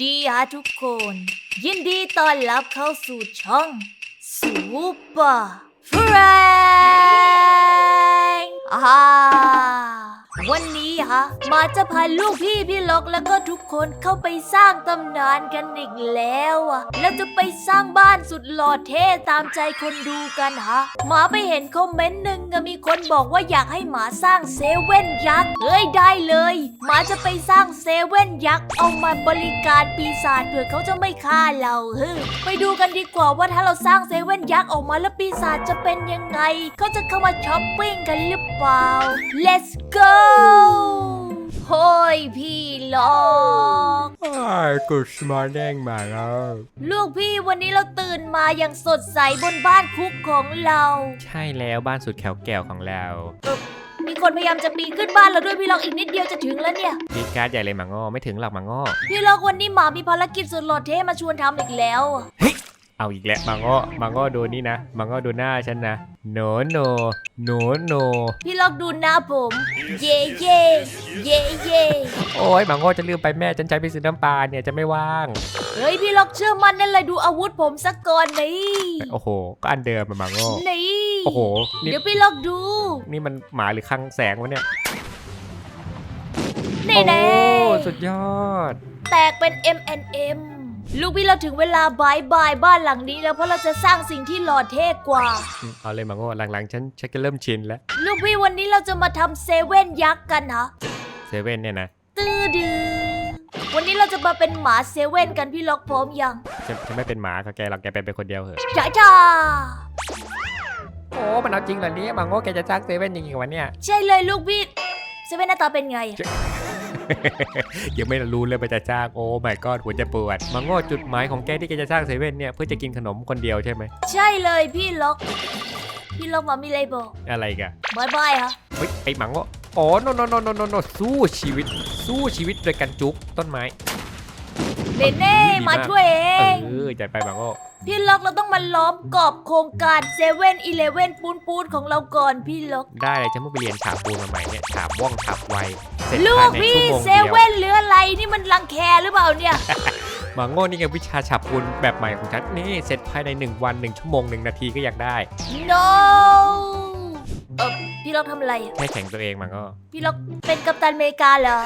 ดีฮะทุกคน ยินดีต้อนรับเข้าสู่ช่องซูเปอร์เฟรนอ่าวันนี้ ฮะมาจะพาลูกพี่พี่ล็อกแล้วก็ทุกคนเข้าไปสร้างตำนานกันอีกแล้วอะแล้วจะไปสร้างบ้านสุดหล่อเท่ตามใจคนดูกันฮะหมาไปเห็นคอมเมนต์หนึ่งมีคนบอกว่าอยากให้หมาสร้างเซเว่นยักษ์เอ้ยได้เลยหมาจะไปสร้างเซเว่นยักษ์เอามาบริการปีศาจเผื่อเขาจะไม่ฆ่าเราเฮ้ยไปดูกันดีกว่าว่าถ้าเราสร้างเซเว่นยักษ์ออกมาแล้วปีศาจจะเป็นยังไง เขาจะเข้ามาช้อปปิ้งกันหรือเปล่า let's go โฮ้ยพี่ล็อก Hi, good morning มาแล้ว ลูกพี่วันนี้เราตื่นมาอย่างสดใสบนบ้านคุกของเรา ใช่แล้วบ้านสุดแขวแก้วของเรามีคนพยายามจะปีนขึ้นบ้านเราด้วยพี่ล็อกอีกนิดเดียวจะถึงแล้วเนี่ยพีการ์ดใหญ่เลยหมาง้อไม่ถึงหรอกหมาง้อพี่ล็อกวันนี้หมามีภารกิจสุดหล่อเท่มาชวนทำอีกแล้ว เอาอีกแล้วหมาง้อหมาง้อดูนี่นะหมาง้อดูหน้าฉันนะโนโนโนโนพี่ล็อกดูหน้าผม เย่เย่เย่เย่โอ้ยหมาง้อจะลืมไปแม่ฉันใช้ไปซื้อน้ำปลาเนี่ยจะไม่ว่าง เฮ้ยพี่ล็อกเชื่อมันนั่นเลยดูอาวุธผมสักก่อนนี่โอ้โห ก็อันเดิมอะหมาง้อนี่โอ้โหนี่เดี๋ยวพี่ล็อกดู นี่มันหมาหรือคลังแสงวะเนี่ยนี่แน่โอ้สุดยอด แตกเป็น M M ลูกพี่เราถึงเวลาบายบายบ้านหลังนี้แล้วเพราะเราจะสร้างสิ่งที่หล่อเท่กว่า อืมเอาเลยหมาง้อหลังๆฉันฉันก็เริ่มชินแล้วลูกพี่วันนี้เราจะมาทำเซเว่นยักษ์กันฮะเซเว่นเนี่ยนะตื้อดือวันนี้เราจะมาเป็นหมาเซเว่นกันพี่ล็อกพร้อมยังฉันฉันไม่เป็นหมากับแกหรอกแกเป็นเป็นคนเดียวเหอะจ้าจ้าโอ้ มันเอาจริงเหรอเนี่ยหมาง้อแกจะจ้างเซเว่นจริงๆวะเนี่ย ใช่เลยลูกพี่เซเว่นหน้าตาเป็นไง ยังไม่รู้เลยว่าจะจ้างโอ้ my god หัวจะปวดมาง้อจุดหมายของแกที่แกจะสร้างเซเว่นเนี่ยเพื่อจะกินขนมคนเดียวใช่ไหมใช่เลยพี่ล็อก พี่ล็อกมามีอะไรบอกอะไรกันบายบายฮะเฮ้ยไอหมาง้ออ๋อ no no no no no no สู้ชีวิต สู้ชีวิตโดยการจุ๊บต้นไม้ เนเน่มาช่วยเอเองอจัดไปหมาง้อพี่ล็อกเราต้องมาล้อมกรอบโครงการเซเว่นอีเลเว่นปูนปูนของเราก่อนพี่ล็อก ได้เลยฉันเพิ่งไปเรียนฉาบปูนมาใหม่เนี่ยฉาบว่องฉาบไวเสร็จลูภากยในพี่ชั่วโมงเซเดียวเว่นหรืออะไรนี่มันรังแคหรือเปล่าเนี่ย หมาง้อนี่ไงวิชาฉาบปูนแบบใหม่ของฉันนี่เสร็จภายในหนึ่งวันหนึ่งชั่วโมงหนึ่งนาทีก็อยากได้ no เออพี่ล็อกทำอะไรอะแค่แข่งตัวเองหมาง้อพี่ล็อกเป็นกัปตันอเมริกาเหรอ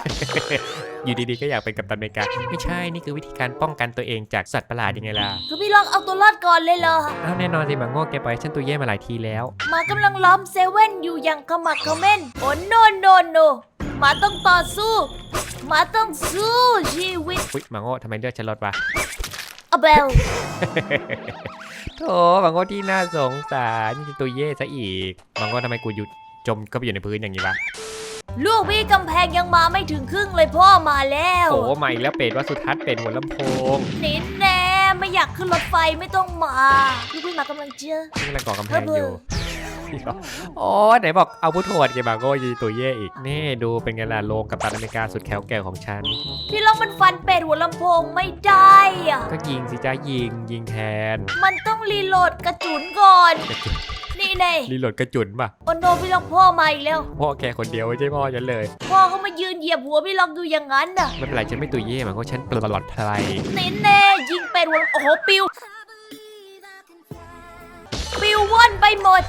อยู่ดีๆก็อยากเป็นกัปตันอเมริกา ไม่ใช่นี่คือวิธีการป้องกันตัวเองจากสัตว์ประหลาดยังไงล่ะคือพี่ล็อกเอาตัวรอดก่อนเลยเหรอ อ้าวแน่นอนสิหมาโง่แกปล่อยให้ฉันตัวแย่มาหลายทีแล้ว หมากำลังล้อมเซเว่นอยู่อย่างขมักเขม้นโอ้โนโนโนหมาต้องต่อสู้หมาต้องสู้ชีวิตอุ๊ยหมาโง่ทำไมเลือดฉันลดวะอะเบลโธ่หมาโง่ที่น่าสงสารนี่ตัวแย่ซะอีกหมาโง่ทำไมกูหยุดจมก็ไปอยู่ในพื้นอย่างนี้วะ ลูกพี่กำแพงยังมาไม่ถึงครึ่งเลยพ่อมาแล้วโอ้มาอีกแล้วเป็ดว่าสุทัศน์เป็ดหัวลำโพงนิดแน่ไม่อยากขึ้นรถไฟไม่ต้องมาลูกพี่หมากำลังเจอนี่กำลังก่อกำแพงเบอลยู่โอ้ไหนบอกเอาพุทโธดแกหมาโง่ยีตัวแย่อีก นี่ดูเป็นไงล่ะโลงกับตันอเมริกาสุดแข็งแกร่งของฉัน พี่ล็อกมันฟันเป็ดหัวลำโพงไม่ได้อะก็ยิงสิจ้ายิงยิงแทน มันต้องรีโหลดกระจุนก่อน นี่แน่รีโหลดกระจุนป่ะโอโนพี่ล็อกพ่อมาอีกแล้ว พ่อแกคนเดียวไม่ใช่พ่อฉันเลย พ่อเขามายืนเหยียบหัวพี่ล็อกอยู่อย่างนั้นน่ะไม่เป็นไรฉันไม่ตัวเย่หมันก็ฉันปลอดภัยนี่แน่ยิงเป็ดหัวโอ้โหปิวปิวว่อนไปหมด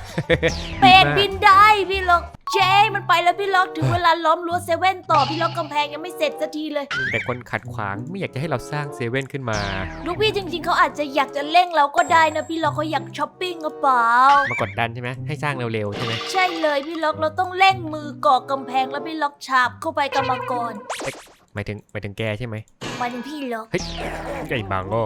เป็ดบินได้พี่ล็อก เจ๊มันไปแล้วพี่ล็อกถึงเวลาล้อมรั้วเซเว่นต่อพี่ล็อกกำแพงยังไม่เสร็จสักทีเลยมีแต่คนขัดขวางไม่อยากจะให้เราสร้างเซเว่นขึ้นมา ลูกพี่จริง ๆเขาอาจจะอยากจะเร่งเราก็ได้นะพี่ล็อกเขาอยากช้อปปิ้งหรือเปล่ามากดดันใช่ไหมให้สร้างเร็วๆใช่ไหมใช่เลยพี่ล็อกเราต้องเร่งมือก่อกำแพงแล้วพี่ล็อกฉาบเข้าไปกรรมกร หมายถึงหมายถึงแกใช่ไหมหมายถึงพี่ล็อกเฮ้ยไอ้บางโง่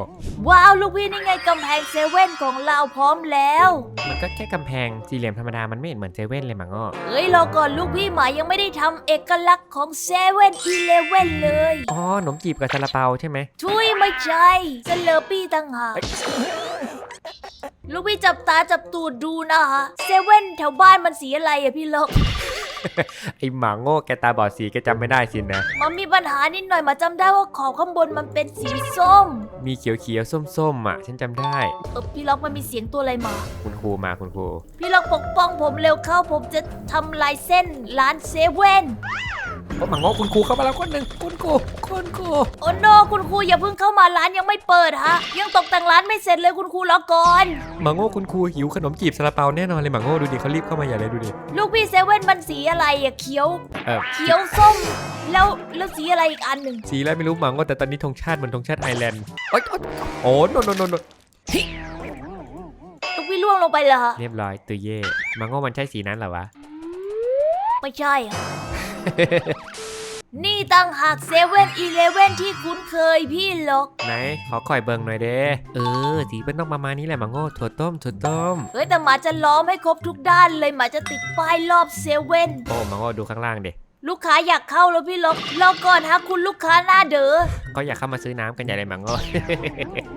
ว้าวลูกพี่นี่ไงกำแพงเซเว่นของเราพร้อมแล้ว มันก็แค่กำแพงสี่เหลี่ยมธรรมดามันไม่เห็นเหมือนเซเว่นเลยบางโง่เฮ้ยรอก่อนลูกพี่หมายังไม่ได้ทำเอกลักษณ์ของเซเว่นอีเลเว่นเลยอ๋อขนมจีบกับซาลาเปาใช่ไหมทุยไม่ใช่เซเลอปี้ต่างหากลูกพี่จับตาจับตูดดูนะฮะเซเว่นแถวบ้านมันสีอะไรอะพี่ล็อก ไอ้หมาโง่แกตาบอดสีแกจำไม่ได้สินะ มันมีปัญหานิดหน่อยมาจำได้ว่าขอบข้างบนมันเป็นสีส้ม มีเขียวๆส้มๆอะ ฉันจำได้ เออพี่ล็อกมันมีเสียงตัวอะไรมา คุณครูมาคุณครู พี่ล็อกปกป้องผมเร็วเข้าผมจะทำลายเส้นร้านเซเว่น โอ้หมังโง่คุณครูเข้ามาแล้วคนหนึ่งคุณครูคุณครูโอ้โนคุณครูอย่าเพิ่งเข้ามาร้านยังไม่เปิดฮะ ยังตกแต่งร้านไม่เสร็จเลยคุณครูรอก่อนหมังโง่คุณครูหิวขนมจีบซาลาเปาแน่นอนเลยหมังโง่ดูดิเขารีบเข้ามาอย่าเลยดูดิลูกพี่เซเว่นมันสีอะไรอะเขียวเออเขียวส้ม แล้วแล้วสีอะไรอีกอันหนึ่งสีอะไรไม่รู้หมังโง่แต่ตอนนี้ธงชาติเหมือนธงชาติไอร์แลนด์โอ๊ยโอ๊ยโอ้โนโนโนโนลูกพี่ล่วงลงไปเหรอฮะเรียบร้อยตัวเย่หมังโง่มันใช่สีนั้นเหรอวะไม่ใช่อะ นี่ตั้งหากเซเว่นอีเลเว่นที่คุ้นเคยพี่หรอกไหนขอคอยเบิงหน่อยเด้เออสีเป็นต้องประมาณนี้แหละหมังโง่ถั่วต้มถั่วต้ม เฮ้ยแต่หมาจะล้อมให้ครบทุกด้านเลยหมาจะติดป้ายรอบเซเว่นโอ้หมังโง่ดูข้างล่างเด็ ลูกค้าอยากเข้าแล้วพี่ล็อกรอก่อนฮะคุณลูกค้าหน้าเด๋อก็อยากเข้ามาซื้อน้ำกันใหญ่เลยหมังโง่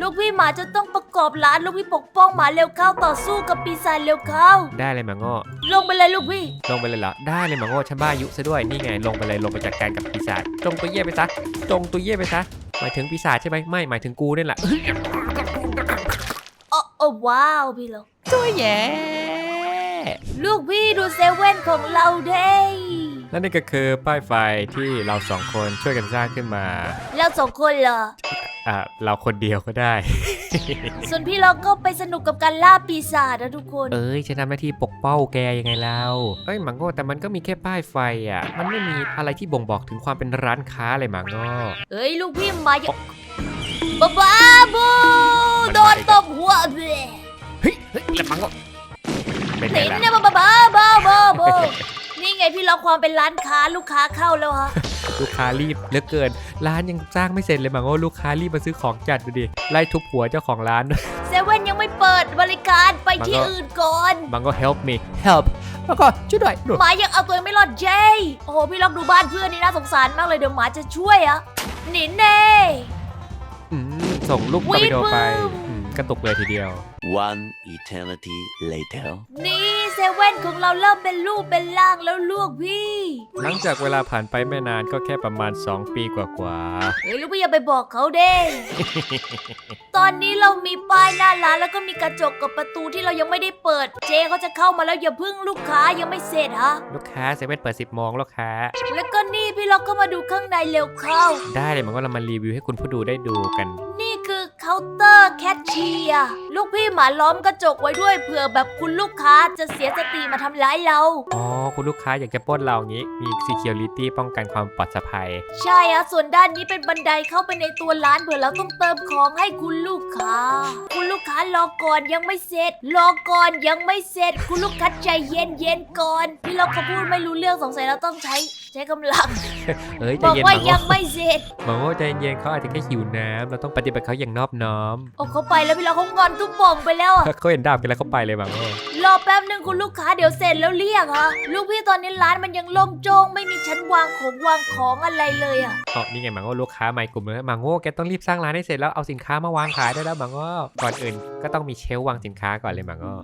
ลูกพี่หมาจะต้องประกอบร้านลูกพี่ปกป้องหมาเร็วเข้าต่อสู้กับปีศาจเร็วเข้า ได้เลยหมังโง่ลงไปเลยลูกพี่ ลงไปเลยเหรอได้เลยหมังโง่ฉันบ้าอายุซะด้วยนี่ไงลงไปเลยลงไปจัดการกับปีศาจจงตัวเย่ไปซะจงตัวเย่ไปซะหมายถึงปีศาจใช่ไหมไม่หมายถึงกูนี่แหละโอ้โอ้ว้าวพี่ล็อกตัวแย่ลูกพี่ดูเซเว่นของเราเด้ และนี่ก็คือป้ายไฟที่เราสองคนช่วยกันสร้างขึ้นมาแล้วสองคนเหรอ อ่าเราคนเดียวก็ได้ ส่วนพี่ล็อกก็ไปสนุกกับการล่าปีศาจนะทุกคน เอ้ยฉันทำหน้าที่ปกเป้าแกยังไงเล่าเอ้ยหมังโง่แต่มันก็มีแค่ป้ายไฟอะ มันไม่มีอะไรที่บ่งบอกถึงความเป็นร้านค้าเลยหมังโง่เอ้ยลูกพี่หมาอย่าบ้าบ้าบูโดนตบหัวเบ้เฮ้ยเฮ้ยแล้วหมังโง่เป็นไงเห็นล่ะ เนี่ยบ้าบ้าบ้าบ้าบ้าบ้านี่ไงพี่ล็อกความเป็นร้านค้าลูกค้าเข้าแล้วฮะ ลูกค้ารีบเหลือเกิน ร้านยังสร้างไม่เสร็จเลยหมังโง่ลูกค้ารีบมาซื้อของจัดดูดิไล่ทุบหัวเจ้าของร้าน เซเว่นยังไม่เปิดบริการไปที่มันก็อื่นก่อน มังก็ help me help แล้วก็ช่วยด้วยหมายังเอาตัวเองไม่รอดเจโอ้โหพี่ล็อกดูบ้านเพื่อนนี่น่าสงสารมากเลยเดี๋ยวหมาจะช่วยอะหนินเน่ อืมส่งลูกตอร์ปิโดไปวีดบึ้มอืมกระตุกเลยทีเดียว One eternity later. นี่ เซเว่นของเราเริ่มเป็นรูปเป็นร่างแล้วลูกพี่ หลังจากเวลาผ่านไปไม่นานก็แค่ประมาณ 2 ปีกว่าเฮ้ยลูกพี่อย่าไปบอกเขาเด้ ตอนนี้เรามีป้ายหน้าร้านแล้วก็มีกระจกกับประตูที่เรายังไม่ได้เปิด เจเขาจะเข้ามาแล้วอย่าพึ่งลูกค้ายังไม่เสร็จฮะ ๆ ลูกค้าเซเว่นเปิด 10โมงลูกค้า แล้วก็นี่พี่ล็อกก็มาดูข้างในเร็วเข้า ได้เลยมันก็เรามารีวิวให้คุณผู้ดูได้ดูกัน นี่คือ เคาน์เตอร์แคชเชียร์ลูกพี่หมาล้อมกระจกไว้ด้วยเผื่อแบบคุณลูกค้าจะเสียสติมาทำร้ายเรา อ๋อ คุณลูกค้าอยากจะปล้นเราอย่างนี้ มี security ป้องกันความปลอดภัย ใช่อะส่วนด้านนี้เป็นบันไดเข้าไปในตัวร้านเผื่อเราต้องเติมของให้คุณลูกค้า คุณลูกค้ารอก่อนยังไม่เสร็จ รอก่อนยังไม่เสร็จ คุณลูกค้าใจเย็นเย็นๆก่อน พี่เราเขาพูดไม่รู้เรื่องสงสัยเราต้องใช้ใช้กำลัง เอ้ยใจบอกเย็นว่ามังยังโง่ไม่เสร็จมังโง่ใจเย็นเขาอาจจะแค่หิวน้ำเราต้องปฏิบัติเขาอย่างนอบน้อมโอ้เขาไปแล้วพี่เราเขางอนทุกป่องไปแล้วอะเขาเห็นดาบกันแล้วเขาไปเลยมังโง่รอแป๊บหนึ่งคุณลูกค้าเดี๋ยวเสร็จแล้วเรียกฮะลูกพี่ตอนนี้ร้านมันยังโล่งโจ้งไม่มีชั้นวางของวางของอะไรเลยอะอ๋อนี่ไงมังโง่ลูกค้าใหม่กลุ่มเลยมังโง่แกต้องรีบสร้างร้านให้เสร็จแล้วเอาสินค้ามาวางขายได้แล้วมังโง่ก่อนอื่นก็ต้องมีเชลฟ์วางสินค้าก่อนเลยมังโง่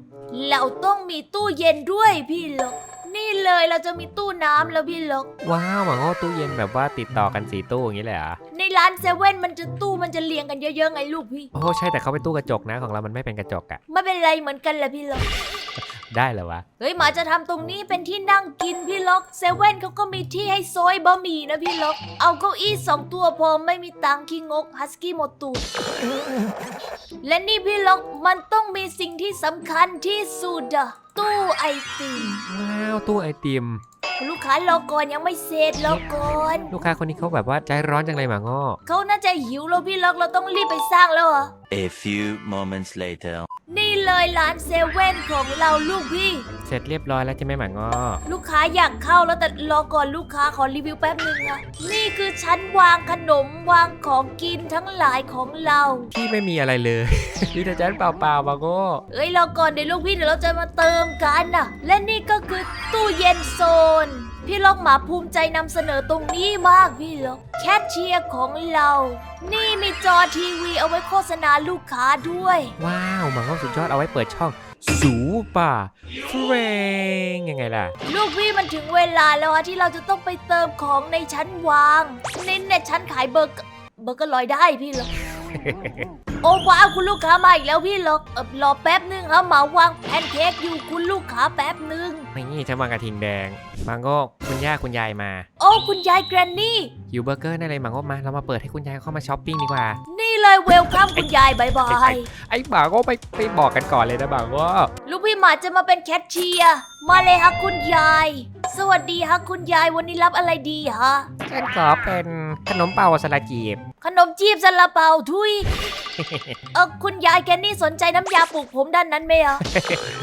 เราต้องมีตู้เย็นด้วยพี่ล็อกนี่เลยเราจะมีตู้น้ำแล้วพี่ล็อกว้าวมังโง่ตู้เย็นแบบว่าติดต่อกันสีตู้อย่างนี้เลยเหรอ ในร้านเซเว่นมันจะตู้มันจะเรียงกันเยอะๆไงลูกพี่ โอ้ใช่แต่เขาเป็นตู้กระจกนะของเรามันไม่เป็นกระจกอะไม่เป็นไรเหมือนกันแหละพี่ล็อกได้เหรอวะเฮ้ยหมาจะทำตรงนี้เป็นที่นั่งกินพี่ล็อกเซเว่นเขาก็มีที่ให้โซยบะหมี่นะพี่ล็อก เอาเก้าอี้สองตัวพอไม่มีตังค์ขี้งกฮัสกี้หมดตูดและนี่พี่ล็อกมันต้องมีสิ่งที่สำคัญที่สุดอะตู้ไอติมว้าวตู้ไอติม คุณลูกค้ารอก่อนยังไม่เสร็จรอก่อนลูกค้าคนนี้เขาแบบว่าใจร้อนจังเลยมังโง่เขาน่าจะหิวแล้วพี่ล็อกเราต้องรีบไปสร้างแล้วเหรอ A few moments later. นี่เลยร้านเซเว่นของเราลูกพี่ เสร็จเรียบร้อยแล้วใช่ไหมมังโง่ลูกค้าอยากเข้าแล้วแต่รอก่อนลูกค้าขอรีวิวแป๊บหนึ่งนะนี่คือชั้นวางขนมวางของกินทั้งหลายของเราที่ไม่มีอะไรเลยมีแต่จานเปล่าๆมังโง่เอ้ยรอก่อนเดี๋ยวลูกพี่เดี๋ยวเราจะมาเติมกันนะและนี่ก็คือตู้เย็นโซน พี่ล็อกหมาภูมิใจนำเสนอตรงนี้มากพี่ล็อกแคชเชียร์ของเรา นี่มีจอทีวีเอาไว้โฆษณาลูกค้าด้วย ว้าวมังโง่สุดยอดเอาไว้เปิดช่องสูป่าเฟรงยังไงล่ะ ลูกพี่มันถึงเวลาแล้วอะที่เราจะต้องไปเติมของในชั้นวางเน้นในชั้นขายเบอร์เกอร์เบอร์เกอร์ลอยได้พี่ล็อก โอ้ว้าวคุณลูกค้ามาอีกแล้วพี่ล็อกเออรอแป๊บนึงครับหมาวางแพนเค้กอยู่คุณลูกค้าแป๊บนึง นี่ฉันวางกระทิงแดงมังโง่คุณย่าคุณยายมาโอ้คุณยายแกรนนี่ หิวเบอร์เกอร์นั่นเลยมังโง่มา เรามาเปิดให้คุณยายเข้ามาช้อปปิ้งดีกว่า นี่เลยเวลคัมคุณยายบายบายไอ้หมาโง่ไปไปบอกกันก่อนเลยนะหมาโง่ลูกพี่หมาจะมาเป็นแคชเชียร์มาเลยฮะคุณยาย สวัสดีฮะคุณยายวันนี้รับอะไรดีฮะ ฉันขอเป็นขนมเปาสลาจีบ ขนมจีบซาลาเปาทุย เออคุณยายแกนี่สนใจน้ำยาปลูกผมด้านนั้นไหมอะ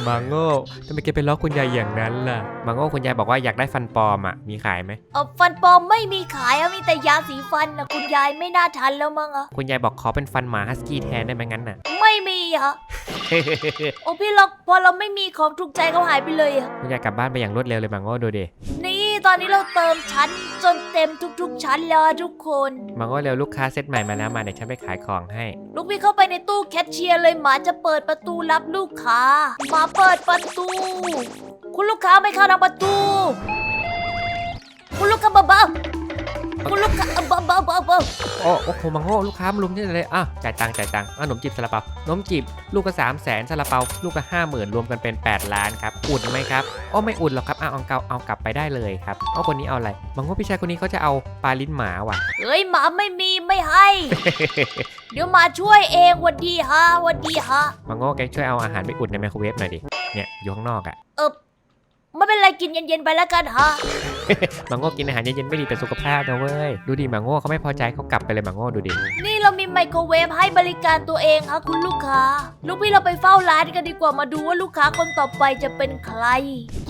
มังโง่ทำไมแกไปล้อคุณยายอย่างนั้นล่ะ มังโง่คุณยายบอกว่าอยากได้ฟันปลอมอะ มีขายไหม เออฟันปลอมไม่มีขายอะมีแต่ยาสีฟันนะคุณยายไม่น่าทันแล้วมั้งอะคุณยายบอกขอเป็นฟันหมาฮัสกี้แทนได้ไหมงั้นน่ะ ไม่มีอะ โอ้พี่ล็อกพอเราไม่มีของถูกใจเขาหายไปเลยอะคุณยายกลับบ้านไปอย่างรวดเร็วเลยมังโง่ดูดินี่ตอนนี้เราเติมชั้นจนเต็มทุก ๆ ชั้นแล้วอะทุกคน มังโง่เร็วลูกค้าเซตใหม่มาแล้วมาเดี๋ยวฉันไปขายของให้ ลูกพี่เข้าไปในตู้แคชเชียร์เลยหมาจะเปิดประตูรับลูกค้าหมาเปิดประตู คุณลูกค้าไม่เข้าทางประตู คุณลูกค้าเบาๆ คุณลูกค้าเบาๆเบาๆเบาโอ้โอ้โหมังโง่ลูกค้ามาลุมที่เลยอะจ่ายตังค์จ่ายตังค์อะขนมจีบซาลาเปาขนมจีบลูกก็สามแสนซาลาเปาลูกก็ห้าหมื่นรวมกันเป็น 8 ล้านครับอุ่นไหมครับโอ้ไม่อุ่นหรอกครับเอาเอาเกาเอากลับไปได้เลยครับเอาคนนี้เอาอะไรมังโง่พี่ชายคนนี้เขาจะเอาปลาลิ้นหมาว่ะๆเฮ้ยหมาไม่มีไม่ให้ เดี๋ยวหมาช่วยเองหวันดีฮะหวันดีฮะมังโง่แกช่วยเอาอาหารไปอุ่นในไมโครเวฟหน่อยดิเนี่ยอยู่ข้างนอกอะเออ ไม่เป็นไรกินเย็นๆไปแล้วกันฮะมังโง่กินอาหารเย็นๆไม่ดีต่อสุขภาพนะเว้ย ดูดิมังโง่เขาไม่พอใจเขากลับไปเลยมังโง่ดูดิ นี่เรามีไมโครเวฟให้บริการตัวเองค่ะคุณลูกค้า ลูกพี่เราไปเฝ้าร้านกันดีกว่ามาดูว่าลูกค้าคนต่อไปจะเป็นใคร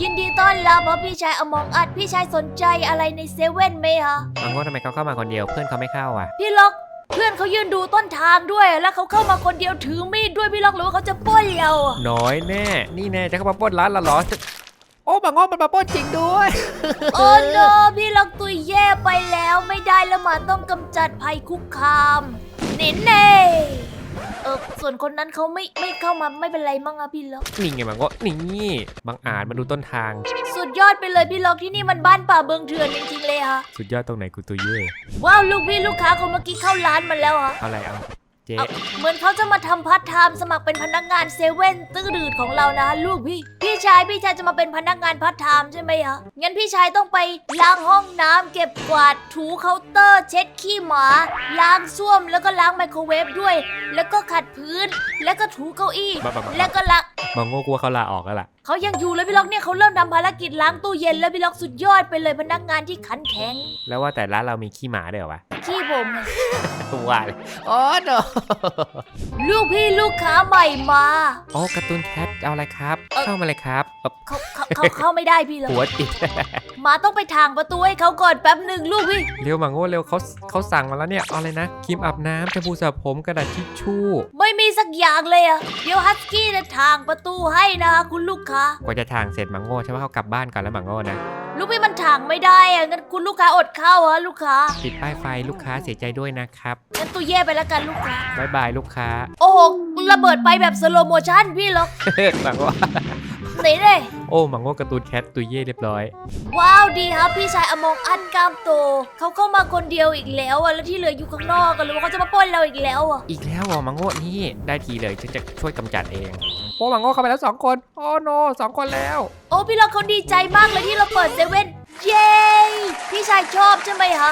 ยินดีต้อนรับเพราะพี่ชายอมองอัดพี่ชายสนใจอะไรในเซเว่นไหมคะมังโง่ทำไมเขาเข้ามาคนเดียวเพื่อนเขาไม่เข้าอะ พี่ล็อก เพื่อนเขายืนดูต้นทางด้วย แล้วเขาเข้ามาคนเดียวถือมีดด้วยพี่ล็อกหรือว่าเขาจะปล้นเราอะน้อยแน่ นี่แน่จะเข้ามาปล้นร้านละเหรอจะ โอ้มังโง่มันมาปล้นจริงด้วย โอ้โนพี่ล็อกตุยแย่ไปแล้วไม่ได้แล้วหมาต้องกำจัดภัยคุกคามนินเน่เออส่วนคนนั้นเขาไม่ไม่เข้ามาไม่เป็นไรมั้งอะพี่ล็อก นี่ไงมังโง่นี่บังอาจมาดูต้นทาง สุดยอดไปเลยพี่ล็อกที่นี่มันบ้านป่าเบืองเถื่อนจริงๆเลยค่ะสุดยอดตรงไหนกูตัวเย่ว้าวลูกพี่ลูกค้าคนเมื่อกี้เข้าร้านมาแล้วค่ะเอาอะไรเอา เจ๊เอาเหมือนเขาจะมาทำพาร์ทไทม์สมัครเป็นพนักงานเซเว่นตื้อดืดของเรานะลูกพี่ พี่ชายพี่ชายจะมาเป็นพนักงานพาร์ทไทม์ใช่ไหมคะงั้นพี่ชายต้องไปล้างห้องน้ำเก็บกวาดถูเคาน์เตอร์ เช็ดขี้หมาล้างส้วมแล้วก็ล้างไมโครเวฟด้วย แล้วก็ขัดพื้นแล้วก็ถูเก้าอี้ บ้าบ้าบ้า แล้วก็ล้างมังโง่กลัวเขาลาออกแล้วล่ะ เขายังอยู่เลยพี่ล็อกเนี่ยเขาเริ่มทำภารกิจล้างตู้เย็นแล้วพี่ล็อกสุดยอดไปเลยพนักงานที่ขันแข็งแล้วว่าแต่ร้านเรามีขี้หมาด้วยเหรอวะขี้ผมไงว่าเลยอ๋อโนลูกพี่ลูกค้าใหม่มาโอ้การ์ตูนแคทเอาอะไรครับเอ่อเข้ามาเลยครับเอ่อเขาเขาเขาเข้าไม่ได้พี่ล็อกหัวติดหมาต้องไปทางประตูให้เขาก่อนแป๊บหนึ่งลูกพี่เร็วมังโง่เร็วเขาเขาสั่งมาแล้วเนี่ยเอาอะไรนะครีมอาบน้ำสบู่สระผมกระดาษทิชชู่ ไม่มีสักอย่างเลยอะเดี๋ยวฮัสกี้จะทางประตูให้นะคะคุณลูกค้ากว่าจะทางเสร็จมังโง่ใช่ไหมเขากลับบ้านก่อนแล้วมังโง่นะ ลูกพี่มันทางไม่ได้อะงั้นคุณลูกค้าอดเข้าฮะลูกค้าติดป้ายไฟลูกค้าเสียใจด้วยนะครับงั้นตู้เย่ไปแล้วกันลูกค้า บายบายลูกค้า โอ้โหระเบิดไปแบบสโลโมชั่นพี่ล็อกมังโง่ห นีเลย โอ้มังโง่การ์ตูนแคทตัวเย่เรียบร้อย ว้าวดีครับพี่ชายอมองอันกล้ามโตเขาเข้ามาคนเดียวอีกแล้วอะแล้วที่เหลืออยู่ข้างนอกกันหรือว่าเขาจะมาปล้นเราอีกแล้วอะอีกแล้วเหรอมังโง่นี่ได้ทีเลยฉันจะช่วยกำจัดเองโอ้มังโง่เข้าไปแล้วสองคนโอ้โนสองคนแล้ว โอ้พี่ล็อกเขาดีใจมากเลยที่เราเปิดเซเว่นเย้พี่ชายชอบใช่ไหมคะ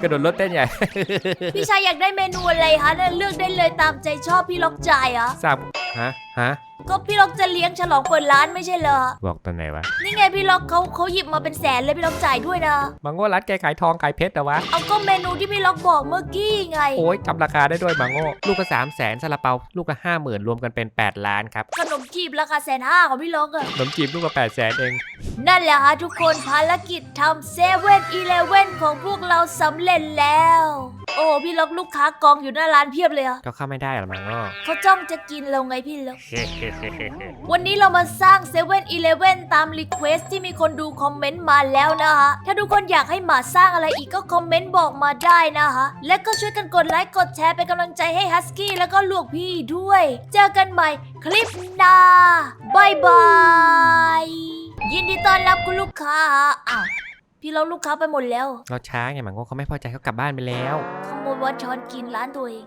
กระโดดรถเต้นใหญ่ พี่ชายอยากได้เมนูอะไรคะเนี่ยเลือกได้เลยตามใจชอบพี่ล็อกจ่ายอะทราบฮะ ฮะ ก็พี่ล็อกจะเลี้ยงฉลองเปิดร้านไม่ใช่เหรอ บอกตอนไหนวะ นี่ไงพี่ล็อกเขาเขาหยิบมาเป็นแสนเลยพี่ล็อกจ่ายด้วยนะ มังโง่ร้านแกขายทองขายเพชรแต่วะ เอาก็เมนูที่พี่ล็อกบอกเมื่อกี้ไง โอ้ยจำราคาได้ด้วยมังโง่ลูกก็สามแสนซาลาเปาลูกก็ห้าหมื่นรวมกันเป็น 8 ล้านครับขนมจีบราคาแสนห้าของพี่ล็อกอะขนมจีบลูกก็แปดแสนเอง นั่นแหละฮะทุกคนภารกิจทำเซเว่นอีเลเว่นของพวกเราสำเร็จแล้วโอ้พี่ล็อกลูกค้ากองอยู่หน้าร้านเพียบเลยอะก็เข้าไม่ได้หรอมังโง่เขาจ้องจะกินเราไงพี่ล็อก วันนี้เรามาสร้าง7 e เ e ่ e อตามรีเควสที่มีคนดูคอมเมนต์มาแล้วนะคะ ถ้าทุกคนอยากให้หมาสร้างอะไรอีกก็คอมเมนต์บอกมาได้นะคะ และก็ช่วยกันกดไลค์กดแชร์เป็นกำลังใจให้ฮัสกี้แล้วก็ลูกพี่ด้วย เจอกันใหม่คลิปหน้าบายบาย ยินดีต้อนรับคุณลูกค้าอ้าว พี่ล็อกลูกค้าไปหมดแล้วเราช้าไงหมังโง่เขาไม่พอใจเขากลับบ้านไปแล้ว ขโมยวอนช้อนกินร้านตัวเอง